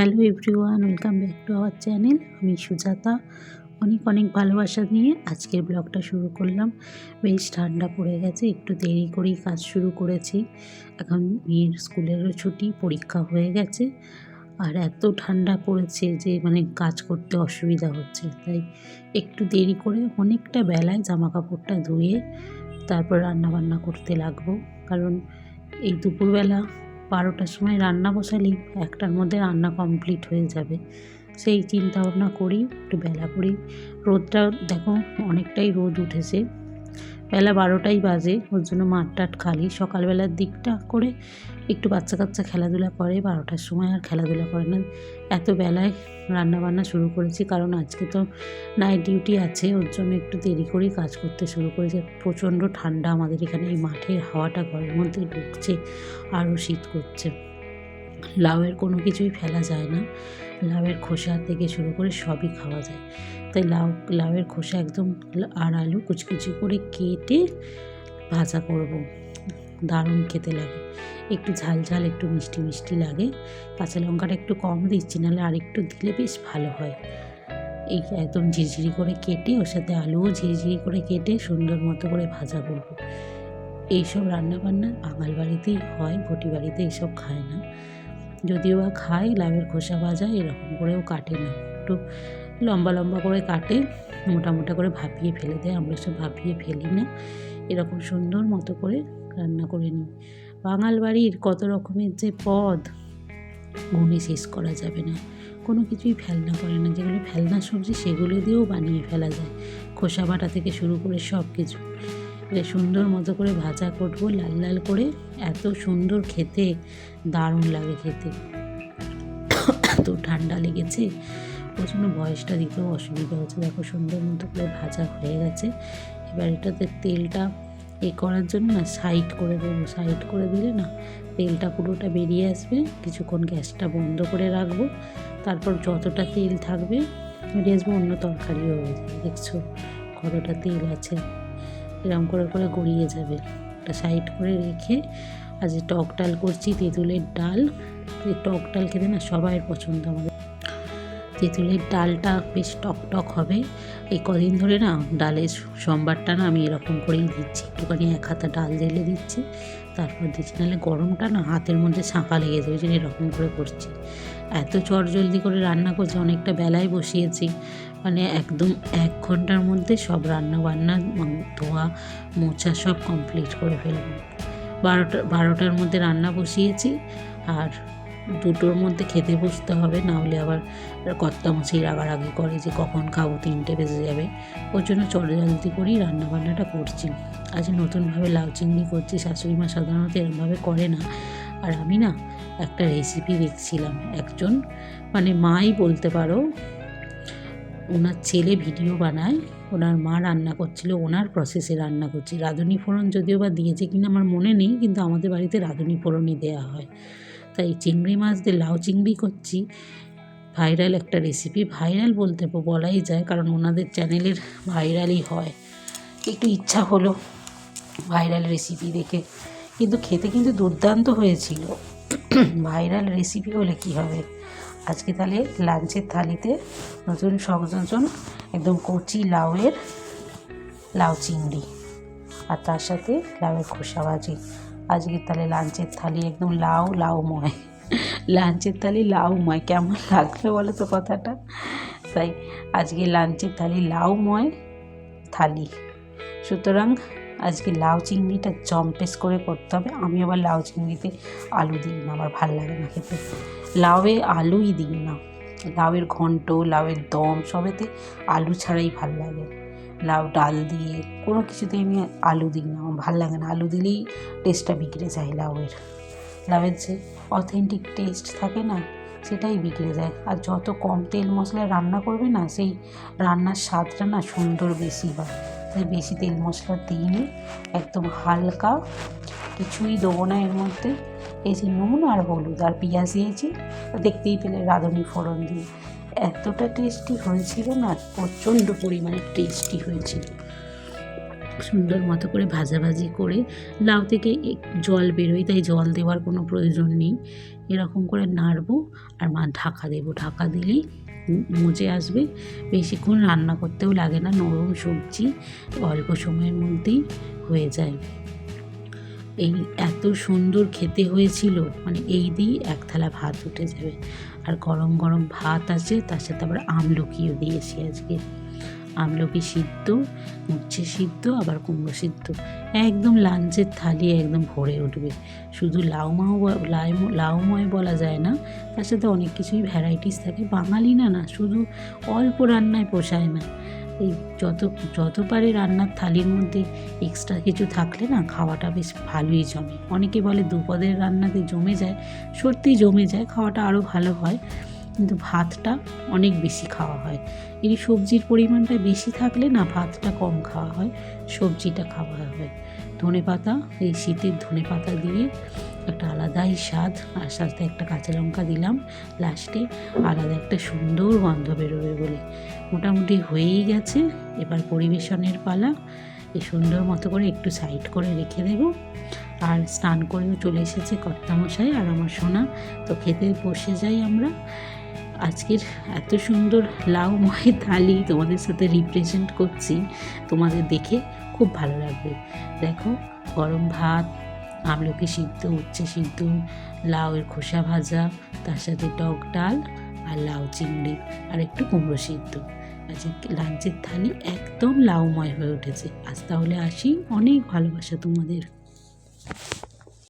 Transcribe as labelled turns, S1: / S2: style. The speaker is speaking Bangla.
S1: Hello everyone, welcome back to our channel. আমি সুজাতা। অনেক অনেক ভালোবাসা নিয়ে আজকের ব্লগটা শুরু করলাম। বেশ ঠান্ডা পড়ে গেছে, একটু দেরি করেই কাজ শুরু করেছি। এখন মেয়ের স্কুলেরও ছুটি, পরীক্ষা হয়ে গেছে। আর এত ঠান্ডা পড়েছে যে মানে কাজ করতে অসুবিধা হচ্ছে। তাই একটু দেরি করে অনেকটা বেলায় জামা কাপড়টা ধুয়ে তারপর রান্না বান্না করতে লাগবো। কারণ এই দুপুরবেলা বারোটার সময় রান্না বসালেই একটার মধ্যে রান্না কমপ্লিট হয়ে যাবে। সেই চিন্তা ভাবনা করি একটু বেলা করি রোদটা দেখো অনেকটাই রোদ উঠেছে। বেলা বারোটাই বাজে, ওর জন্য মাঠ টাট খালি। সকালবেলার দিকটা করে একটু বাচ্চা কাচ্চা খেলাধুলা করে, বারোটার সময় আর খেলাধুলা করে না। এত বেলায় রান্না বান্না শুরু করেছি, কারণ আজকে তো নাইট ডিউটি আছে, ওর জন্য একটু দেরি করেই কাজ করতে শুরু করেছি। প্রচণ্ড ঠান্ডা আমাদের এখানে, এই মাঠের হাওয়াটা ঘরের মধ্যে ঢুকছে আরও শীত করছে। লাউয়ের কোনো কিছুই ফেলা যায় না, লাউয়ের খোসা থেকে শুরু করে সবই খাওয়া যায়। তাই লাউ, লাউয়ের খোসা একদম আর আলু কুচকুচি করে কেটে ভাজা করব। দারুণ খেতে লাগে। একটু ঝাল ঝাল, একটু মিষ্টি মিষ্টি লাগে। কাঁচা লঙ্কাটা একটু কম দিচ্ছি, নাহলে আর একটু দিলে বেশ ভালো হয়। এই একদম ঝিরঝিরি করে কেটে ওর সাথে আলুও ঝিরঝিরি করে কেটে সুন্দর মতো করে ভাজা করব। এইসব রান্নাবান্না বাঙাল বাড়িতেই হয়, ঘটি বাড়িতে এইসব খায় না। যদিও বা খায় লাভের খোসা ভাজা এরকম করেও কাটে না। একটু লম্বা লম্বা করে কাটে, মোটা মোটা করে ভাপিয়ে ফেলে দেয়। আমরা সব ভাপিয়ে ফেলি না। এরকম সুন্দর মতো করে রান্না করে নিই। বাঙাল বাড়ির কত রকমের যে পদ গুণে শেষ করা যাবে না। কোনো কিছুই ফেলনা করে না। যেগুলো ফেলনা সবজি, সেগুলো দিয়েও বানিয়ে ফেলা যায়। খোসা বাটা থেকে শুরু করে সব কিছু সুন্দর মতো করে ভাজা করব, লাল লাল করে। এত সুন্দর খেতে, দারুণ লাগে খেতে। এত ঠান্ডা লেগেছে। জন্য বয়সটা দিতেও অসুবিধা হচ্ছে। দেখো সুন্দর মতো করে ভাজা হয়ে গেছে। এবার এটাতে তেলটা এ করার জন্য না সাইড করে দেবো, সাইড করে দিলে না তেলটা পুরোটা বেরিয়ে আসবে। কিছুক্ষণ গ্যাসটা বন্ধ করে রাখব। তারপর যতটা তেল থাকবে বেরিয়ে আসব অন্য তরকারিও। হয়ে যাবে দেখছ কতটা তেল আছে। এরকম করে করে গড়িয়ে যাবে। একটা সাইড করে রেখে আজ টক ডাল করছি, তেঁতুলের ডাল। এই টক ডাল খেতে না সবাই পছন্দ আমাদের। তেঁতুলের ডালটা বেশ টক টক হবে। এই কদিন ধরে না ডালের সোমবারটা না আমি এরকম করেই দিচ্ছি। একটুখানি এক হাতা ডাল ঢেলে দিচ্ছি। তারপর দিচ্ছি। নাহলে গরমটা না হাতের মধ্যে ছাঁকা লেগে যাবে। জন্য এরকম করে করছি। এত চট জলদি করে রান্না করছি, অনেকটা বেলায় বসিয়েছি। মানে একদম এক ঘণ্টার মধ্যে সব রান্না বান্না ধোয়া, মোছা সব কমপ্লিট করে ফেলব বারোটা, বারোটার মধ্যে রান্না বসিয়েছি। আর দুটোর মধ্যে খেতে বসতে হবে, না হলে আবার কর্তামশাই রাগারাগি করে যে কখন খাব, তিনটে বেজে যাবে। ওর জন্য জলদি করেই রান্নাবান্নাটা করছি। আজ নতুনভাবে লাউ চিংড়ি করছি, শাশুড়ি মা সাধারণত এরমভাবে করে না। আর আমি না একটা রেসিপি দেখছিলাম, একজন মানে মাই বলতে পারো, ওনার ছেলে ভিডিও বানায়, ওনার মা রান্না করছিল, ওনার প্রসেসে রান্না করছে। রাঁধুনি ফোড়ন যদিও বা দিয়েছে কিনা আমার মনে নেই, কিন্তু আমাদের বাড়িতে রাঁধুনি ফোড়নই দেওয়া হয়। তাই চিংড়ি মাছ দিয়ে লাউ চিংড়ি করছি। ভাইরাল একটা রেসিপি ভাইরাল বলতে বলাই যায় কারণ ওনাদের চ্যানেলের ভাইরালই হয়। একটু ইচ্ছা হলো ভাইরাল রেসিপি দেখে। কিন্তু খেতে কিন্তু দুর্দান্ত হয়েছিল। ভাইরাল রেসিপি হলে কি হবে? আজকে তাহলে লাঞ্চের থালিতে নতুন সংযোজন একদম কচি লাউয়ের লাউ চিংড়ি। আর তার সাথে লাউয়ের খোসা ভাজি। আজকে তাহলে লাঞ্চের থালি একদম লাউ লাউময় লাঞ্চের থালি লাউময় কেমন লাগল বলো তো কথাটা? তাই আজকে লাঞ্চের থালি লাউময় থালি। সুতরাং আজকে লাউ চিংড়িটা জম্পেস করে করতে হবে। আমি আবার লাউ চিংড়িতে আলু দিই না, আমার ভালো লাগে না খেতে। লাউয়ে আলুই দিই না। লাউয়ের ঘন্ট, লাউয়ের দম সবেতে আলু ছাড়াই ভালো লাগে। লাউ, ডাল দিয়ে কোনো কিছুতে আমি আলু দিই না। আমার ভালো লাগে না। আলু দিলেই টেস্টটা বিগড়ে যায় লাউয়ের। লাউয়ের যে অথেন্টিক টেস্ট থাকে না, সেটাই বিগড়ে যায়। আর যত কম তেল মশলায় রান্না করবে না, সেই রান্নার স্বাদটা না সুন্দর বেশি হয় তাই বেশি তেল মশলা দিইনি। একদম হালকা, কিছুই দেবো না এর মধ্যে। এই যে নুন আর হলুদ আর পেঁয়াজ দিয়েছি, দেখতেই পেলে রাঁধুনি ফোড়ন দিয়ে। এতটা টেস্টি হয়েছিল না, প্রচণ্ড পরিমাণে টেস্টি হয়েছিল। সুন্দর মতো করে ভাজাভাজি করে লাউ থেকে জল বেরোয়, তাই জল দেওয়ার কোনো প্রয়োজন নেই। এরকম করে নাড়বো আর মা ঢাকা দেবো। ঢাকা দিলেই মজে আসবে। বেশিক্ষণ রান্না করতেও লাগে না, নরম সবজি অল্প সময়ের মধ্যেই হয়ে যায়। এই এত সুন্দর খেতে হয়েছিল মানে এই দিয়ে এক থালা ভাত উঠে যাবে। আর গরম গরম ভাত আছে, তার সাথে আবার আমলকিও দিয়েছি আজকে। আমলকি সিদ্ধ উচ্ছে সিদ্ধ, আবার কুমড়ো সিদ্ধ। একদম লাঞ্চের থালি একদম ভরে উঠবে। শুধু লাউমাও লাউময় বলা যায় না, তার সাথে অনেক কিছুই ভ্যারাইটিস থাকে। বাঙালি না না, শুধু অল্প রান্নায় পোষায় না। এই যত যত পারে রান্নার থালির মধ্যে এক্সট্রা কিছু থাকলে না খাওয়াটা বেশ ভালোই জমে। অনেকে বলে দুপদের রান্নাতে জমে যায় সত্যি জমে যায়, খাওয়াটা আরও ভালো হয়। কিন্তু ভাতটা অনেক বেশি খাওয়া হয়। এই সবজির পরিমাণটা বেশি থাকলে না ভাতটা কম খাওয়া হয়, সবজিটা খাওয়া হয়। ধনে পাতা, এই শীতের ধনে পাতা দিয়ে একটা আলাদাই স্বাদ। আর সাথে একটা কাঁচা লঙ্কা দিলাম লাস্টে আলাদা একটা সুন্দর গন্ধ বেরোবে বলে। মোটামুটি হয়েই গেছে। এবার পরিবেশনের পালা। এই সুন্দর মতো করে একটু সাইড করে রেখে দেবো। আর স্নান করেও চলে এসেছে কর্তামশাই আর আমার সোনা। তো খেতে বসে যাই আমরা। আজকের এত সুন্দর লাউময় থালি তোমাদের সাথে রিপ্রেজেন্ট করছি। তোমাদের দেখে খুব ভালো লাগবে। দেখো, গরম ভাত আমলকি সিদ্ধ, উচ্ছে সিদ্ধ, লাউয়ের খোসা ভাজা, তার সাথে টক ডাল আর লাউ চিংড়ি আর একটু কুমড়ো সিদ্ধ। আজকে লাঞ্চের থালি একদম লাউময় হয়ে উঠেছে। আজ তাহলে আসি। অনেক ভালোবাসা তোমাদের।